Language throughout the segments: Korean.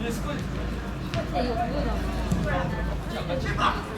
이거 그거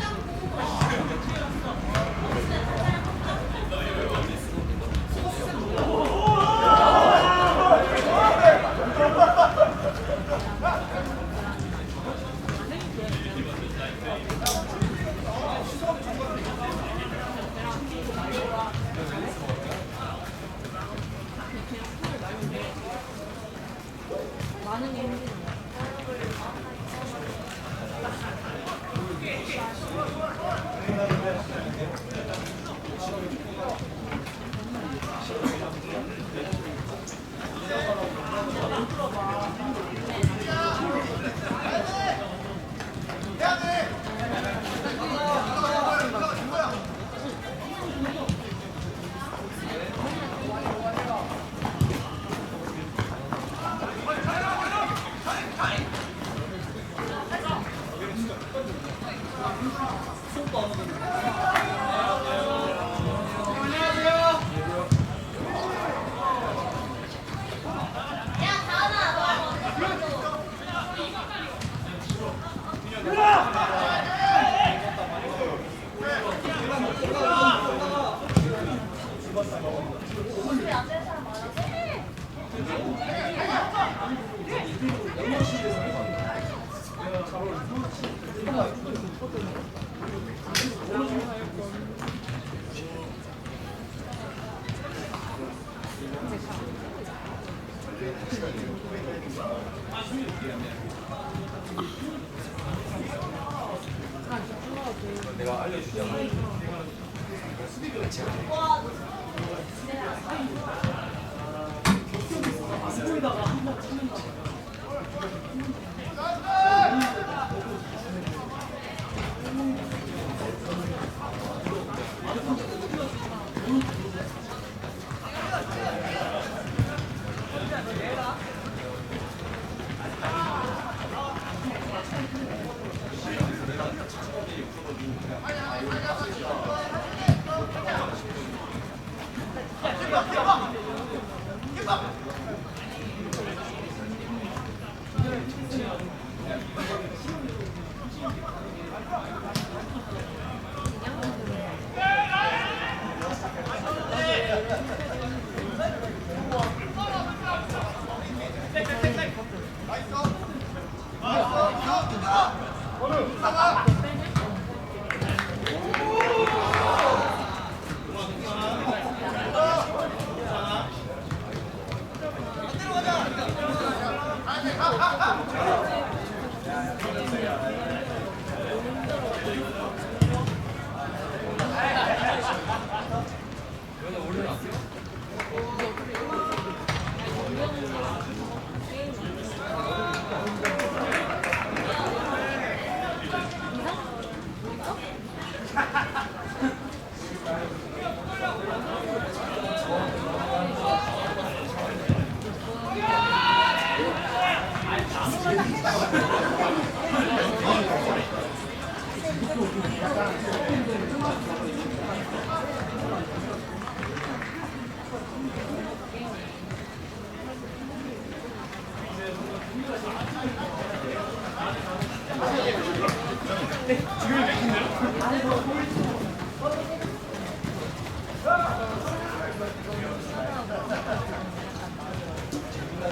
안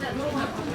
돼.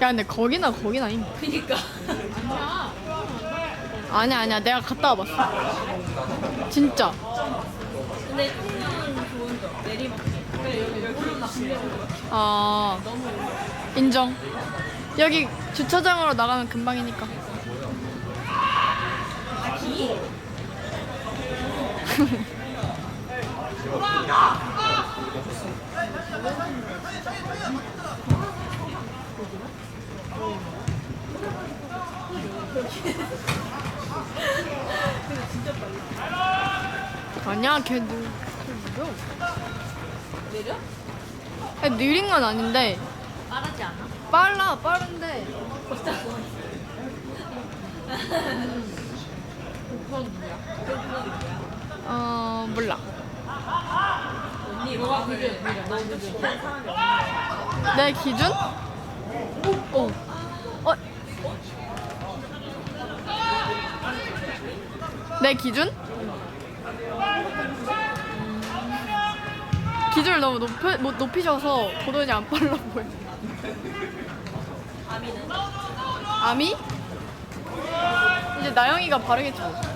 야 근데 거기나 거기나 임. 그니까. 아니야 아니야 내가 갔다 와봤어. 진짜. 근데 풍경은 좋은 점. 내리막길. 그래 여기 여기로 막아 인정. 여기 주차장으로 나가면 금방이니까. 기. 아니야 걔 느려. 내려? 아니, 느린 건 아닌데 빠르지 않아? 빨라 빠른데 어 몰라. 언니 너가 기준. 너 없는 내 기준? 어. 어. 내 기준? 기준을 너무 못 높이셔서 도전이 안 빨라 보여. 아미는? 아미? 이제 나영이가 줬거든.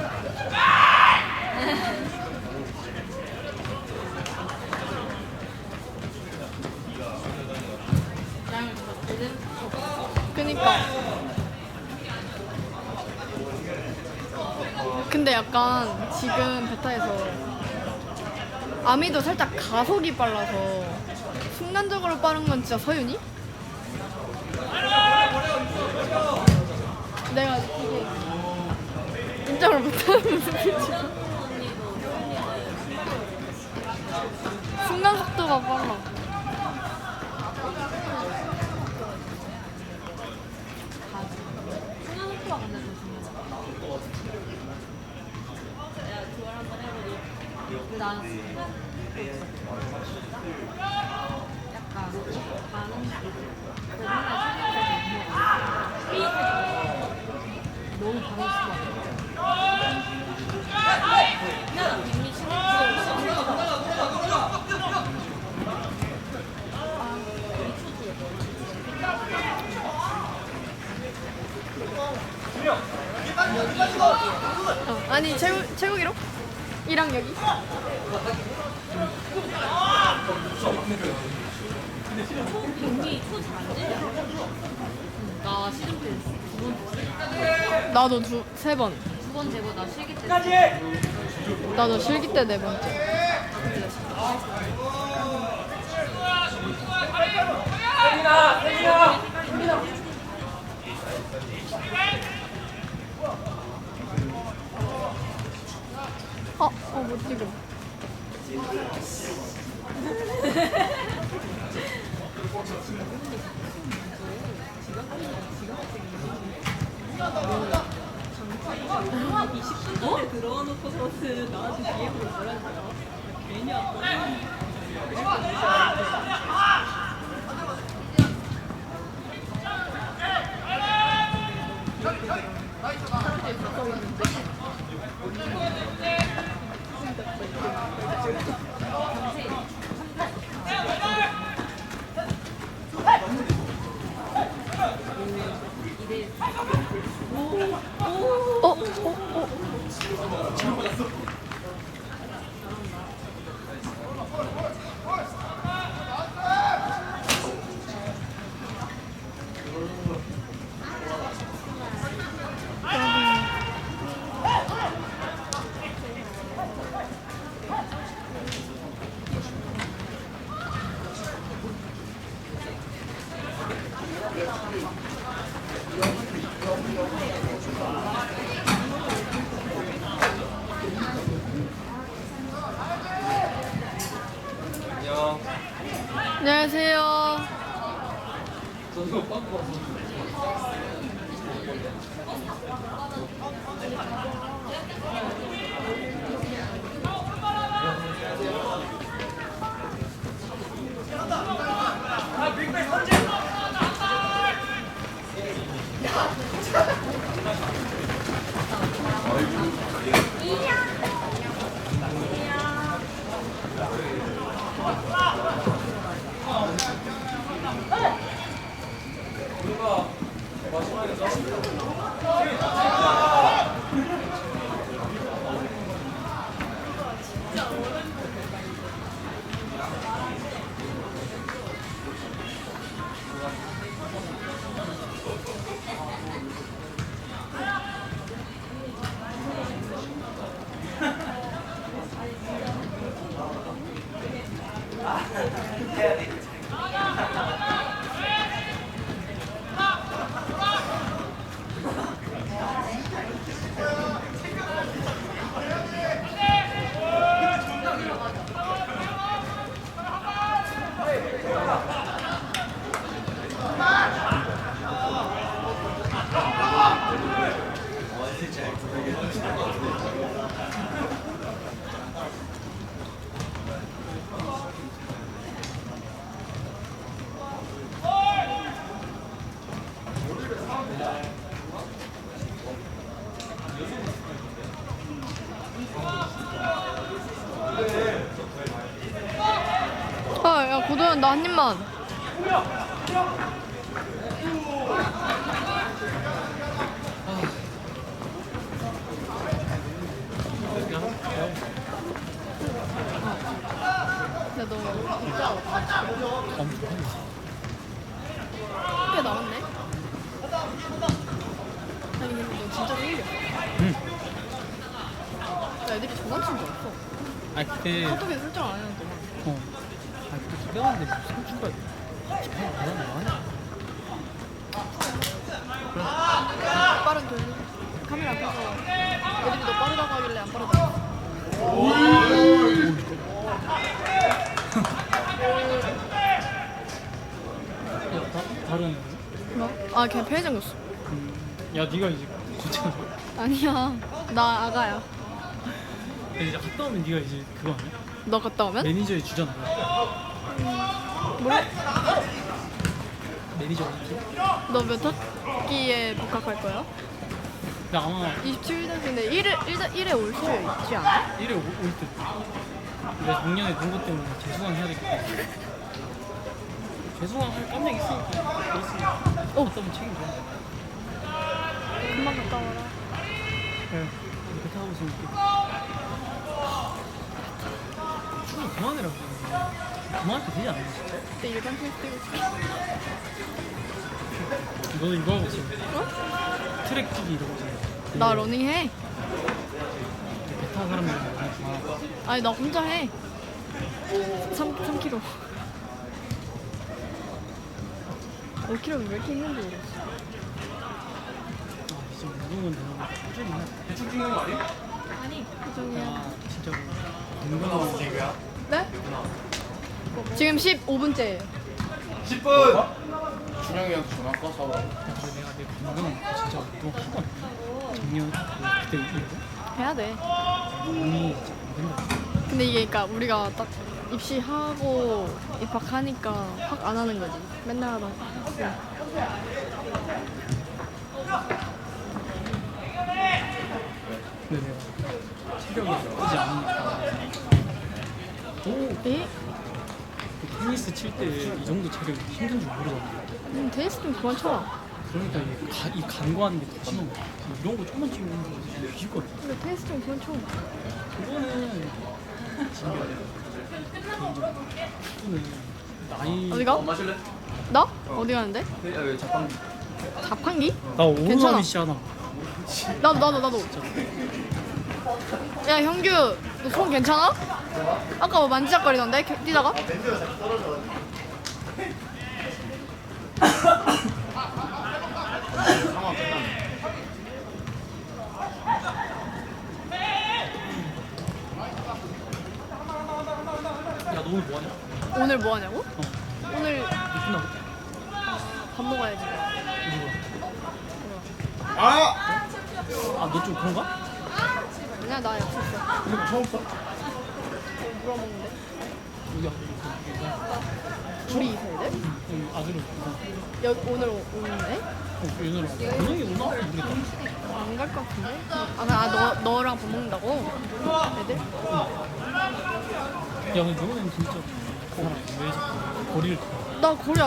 그니까. 근데 약간 지금 베타에서 아미도 살짝 가속이 빨라서 순간적으로 빠른 건 진짜 서윤이? 내가 이게 인정을 못하는 모습이지. 순간 속도가 빨라. 순간 약간 반응 맨날 책임질 때 삐 너무 반응 심하 야, 빅미 친구 어, 아니 최고 최고 기록? 1랑 여기? 나 시즌 때두번 나도 두 세 번. 두번 되고 나 실기 때 나도 실기 때 네 번째. 어, 어, 못 찍어. 이 10분 전에 들어놓고서는 나한테 뭐라는 거야? 괜히 왔다. 어, 안녕하세요. 아, 네, 마지막에 야, 고도현, 나한 입만. 야, 너 이따 꽤 남았네. 아니, 근데 너 진짜 흘려. 응. 야, 애들이 장난친 줄 알았어. 아 그때 어. 카톡에 해놓은 동안. 기대하는데 무슨 추가 집행 대단히 많아. 빠른 돌 카메라 앞에서 애들이 너 빠르다고 하길래 안 빠르다. 야, 다, 다른 뭐? 아 그냥 편의점 갔어. 음, 야 네가 이제 진짜 아니야. 나 아가야. 야, 이제 갔다 오면 네가 이제 그거 아니야? 너 갔다 오면? 매니저의 주잖아. 몰라. 매니저 아니지? 너몇 학기에 복학할 거야? 나 아마 27년생인데 1회 1회 1회 올수 있지 않아? 1회 올 때. 내가 작년에 농구 때문에 재수강 해야 되겠다. 재수강 할 깜짝 있으니까 돼 있으니까 오. 갔다 오면 책임져. 금방 갔다 와라. 네. 이렇게 타고 있으니까. 춤을 그만해라고. 그만해도 되지 않아 진짜? 그때 일반 테스트 싶어. 너도 이거 하고 있어. 어? 트랙 뛰기 이러고 있어. 나 러닝 해. 베타 사람들이 많아. 아니 나 혼자 해. 3 3kg. 5kg 왜 이렇게 힘든지 모르겠어. 아, 이제 운동은 내가 꾸준히 해. 아니 표정이야. 아, 진짜로. 운동은 내가 네? 지금 15분째예요. 10분! 준영이한테 전화 꺼서 내가 내 건강 진짜 하던 작년 그- 그때 해야 돼. 몸이 진짜 안 된다. 근데 이게 그러니까 우리가 딱 입시하고 입학하니까 확 안 하는 거지. 맨날 하던. 근데 내가 체력이 나쁘지 않으니까. 오, 에? 그 테니스 칠 때 이 정도 체력이 힘든 줄 모르거든. 음, 테니스 좀 그만 쳐라. 그러니까 이게 가, 이 간과하는 게더 심한 거야. 이런 거 조금만 거 뒤지거든. 근데 테니스 좀 그만 쳐. 그거는 진짜. 그거는 나이 어디가? 마실래? 나? 어디 가는데? 왜 자판 자판기? 나 괜찮아. 5만 씨 하나. 나도 나도 나도. 야 형규, 너 손 괜찮아? 아까 뭐 만지작거리던데 개- 뛰다가?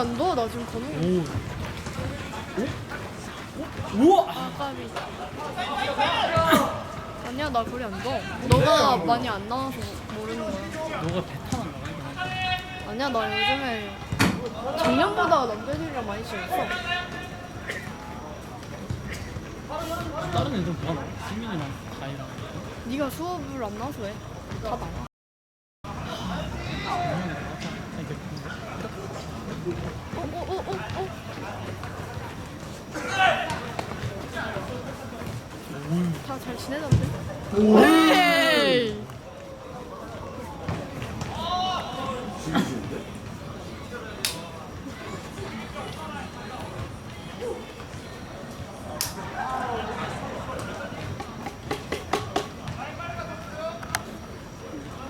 안 둬. 나 지금 거는 거. 오. 오? 오? 우와! 아, 까비. 아니야, 나 거리 안 둬. 너가 많이 안 나와서 모르는 거야. 너가 배타는 거야? 아니야, 나 요즘에 작년보다 남자들이랑 많이 지냈어. 다른 애들 뭐가 나와? 수민이랑 가이랑 네가 수업을 안 나와서 해. 다 나와. 분명히 나왔잖아. 아니 그 어, 어, 어, 어, 어. 다 잘 지내던데? 에이.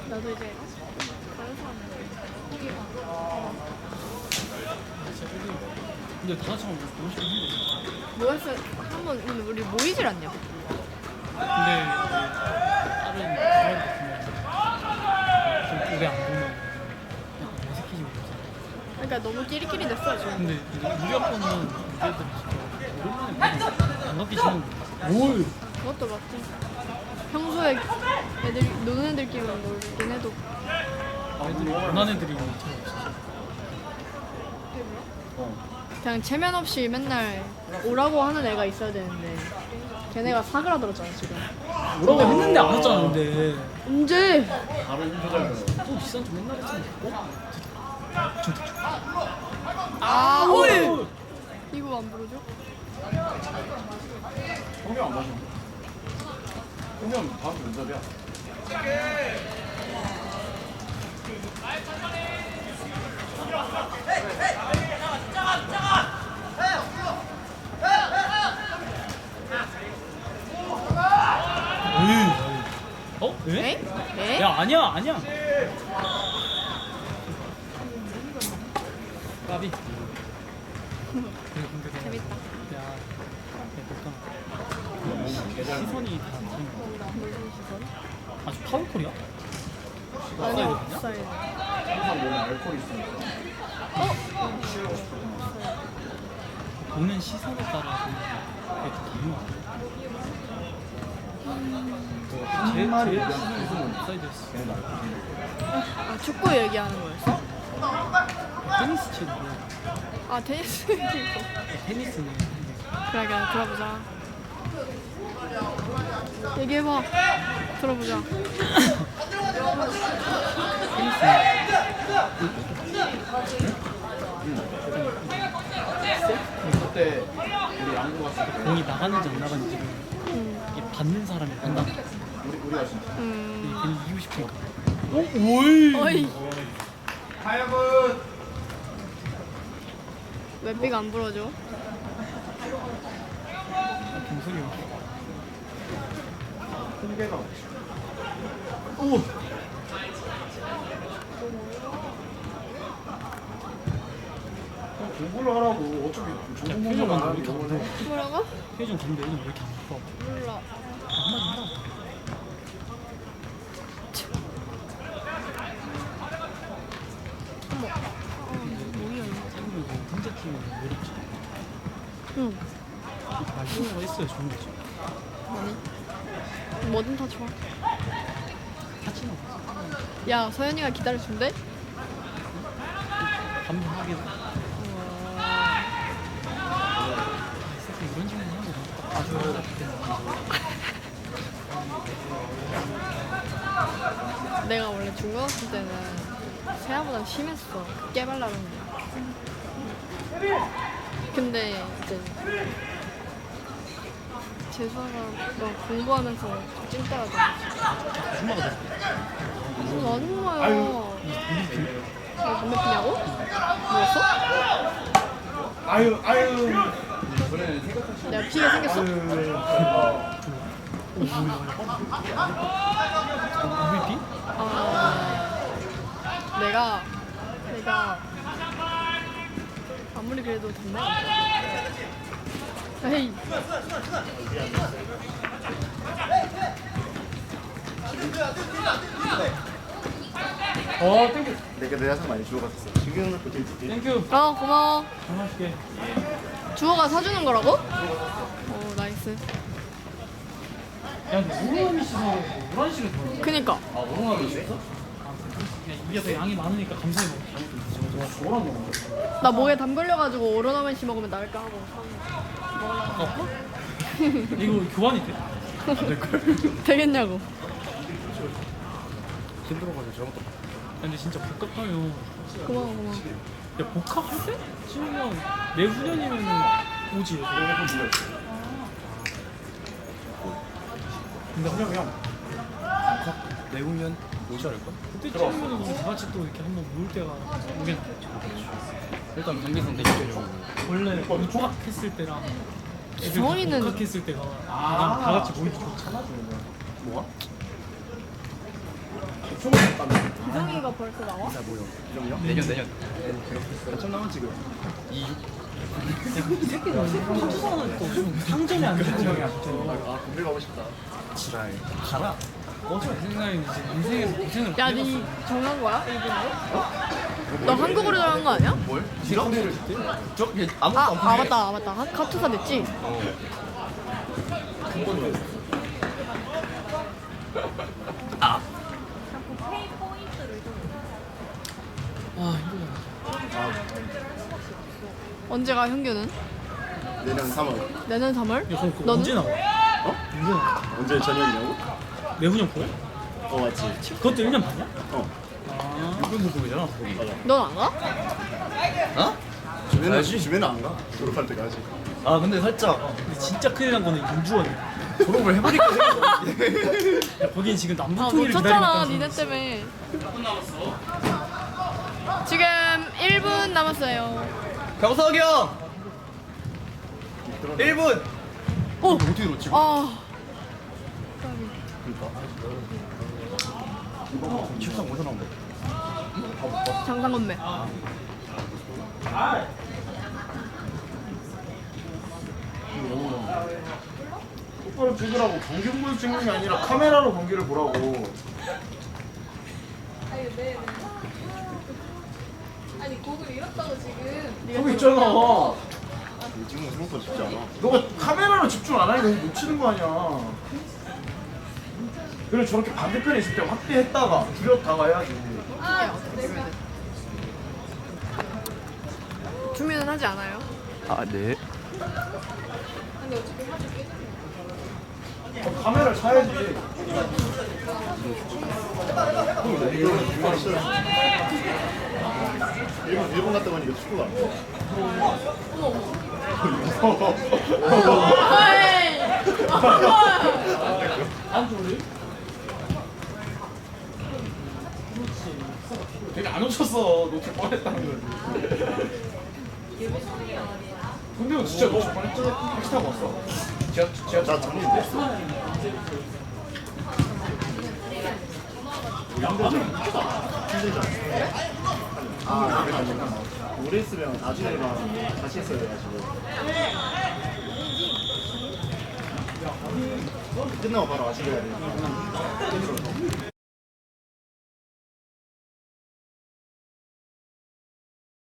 나도 이제 다른 사람들 근데 다 같이 하면 너무 싫은데. 모였을 한번 근데 우리 모이질 않냐? 근데 다른 사람 같은 좀 오래 안 보면 약간 어색해지고 그러잖아. 그러니까 너무 끼리끼리 됐어 지금. 근데 이제 우리 학교는 애들 진짜 오랜만에 보면 반갑게 지내는 거 뭘? 그것도 맞지. 평소에 애들 노는 애들끼리만 놀긴 해도 애들이 원하는 애들이 잘 없어서 어. 그냥 체면 없이 맨날 오라고 하는 애가 있어야 되는데 걔네가 사그라들었잖아 지금. 뭐라고 했는데 안 왔잖아 근데 언제? 다른 힘들잖아요. 또 비싼 좀 맨날 했잖아 어? 진짜 좋다 아, 헐! 이거 안 부르죠? 형이 안 마신대. 형이 다음 주 면접이야. 어? 왜? 에? 에? 야 아니야 아니야 까비 재밌다. 야 시선이 다 다른 거 시선? 아주 파울콜이야? 없어야 없어요. 항상 몸에 알코올이 있으니까. 어? 보는 시선에 따라 그게 다 다른 거 같아 제, 말이 제 옵사이드였어 걔는 알코올인데. 아, 축구 얘기하는 거였어? 테니스 치고 아, 테니스 얘기고. 테니스는 그래, 그래, 들어보자. 얘기해봐. 들어보자. 그때 우리 양구 갔을 때 공이 나가는지 안 나가는지 음, 이게 받는 사람이 진짜 음. 걔는 이기고 싶으니까 오? 오이 어이, 하여분 왜 삐가 안 불어줘? 김소리 홍게가 오! 형 공부를 하라고 어차피 좋은 표정 공부를 안 돼. 뭐라고? 표정 오늘 왜 이렇게 안. 아, 뭐 응. 말씀을 했어야 좋은 거지 아니. 뭐든 다 좋아. 같이 나가서 야, 서연이가 기다려준대? 감사하게 중고등학생 때는 세아보다 심했어. 깨발랄한 게. 근데 이제 막 공부하면서 찐따라더라. 아줌마가 됐어 무슨 아줌마야. 나 담배 피냐고? 뭐였어? 아유 아유 내가 피가 생겼어? MVP? 내가 내가 아무리 그래도 정말 에이. 어 땡큐 내가 내 야상 많이 주워갔었어. 지금은 또 되지. 땡큐 어 고마워. 잘 마실게. 주호가 사주는 거라고? 어 나이스. 야 근데 오로나미 씨도 오란 씨를 좋아해 그니까. 아 오롱하고 더 양이 많으니까 감사해 먹어. 나 목에 담 걸려가지고 오로나면 씨 먹으면 나을까 하고. 사 아까 이거 교환이 돼? 되겠냐고. 힘들어가지고 잘못 근데 진짜 복학하면 고마워 고마워. 야 복학할 때? 치면 내후년이면 오지. 근데 그냥 그냥 내후년 오지 않을까? 그때쯤이면 우리 다 같이 또 이렇게 한번 모일 때가 오겠네. 일단 경계선 대기죠 원래 복학했을 때랑 애들 다 성인은- 복학했을 때가 아~ 다 같이 모이기 좋잖아 뭐야? 이상이가 벌써 나와? 자 뭐요? 이정요? 내년 내년. 몇점 남았지 지금? 26이 새끼는 한두산은 또 지금 상점이 안 되는 거야 아 군대 가고 싶다. 지랄. 가라 어제 내 생각에는 이제 인생에서 고생을 야, 해봤어. 정한 거야? 일본어로? 너 한국어로 정한 거 아니야? 뭘? 지금? 저 이게 아, 아무것도 안아 맞다, 아 맞다. 하- 카투사 냈지? 자꾸 페이 포인트를 좀아 힘들다 언제가 현규는? 내년 3월 내년 3월? 야 그럼 그거 너는? 언제 나와? 어? 언제 나와? 언제 저녁이냐고? 내후년 보여? 어 맞지 그것도 1년 반이야? 어 아 육군부 보이잖아 맞아 넌안 가? 어? 주면은 주면은 안 가. 졸업할 때까지. 아 근데 살짝 근데 진짜 큰일 난 거는 윤주원이야 졸업을 해버릴까 생각. 야, 거긴 지금 아, 남부통일을 놓쳤잖아, 기다리고 니네 있다는 때문에. 지금 1분 남았어요. 경석이 형. 1분. 오! 어떻게 놓지? 아, 그러니까. 이거 책상 어디서 나온 거야? 장상건매. 똑바로 찍으라고 경기 보면서 찍는 게 아니라 카메라로 경기를 보라고 아니, 곡을 잃었다고 지금. 그거 있잖아 찍는 거 생각보다 쉽지 않아. 너가 카메라로 집중 안 하니까 이거 놓치는 거 아니야 그래 저렇게 반대편에 있을 때 확대했다가 줄였다가 해야지 주민은 하지 않아요? 아 네. 어, 카메라를 사야지 일본 일본 갔다 오니까 축구가 안 돼. 되게 안 놓쳤어 놓칠 뻔했다는 거지 근데 진짜 놓칠 뻔했잖아 택시 타고 왔어 지하, 지하 나 정리인데. 아, 그래 아니구나. 오래 있으면 나중에 막 다시 했어야 돼가지고. 끝나고 바로 아시게 해야 돼.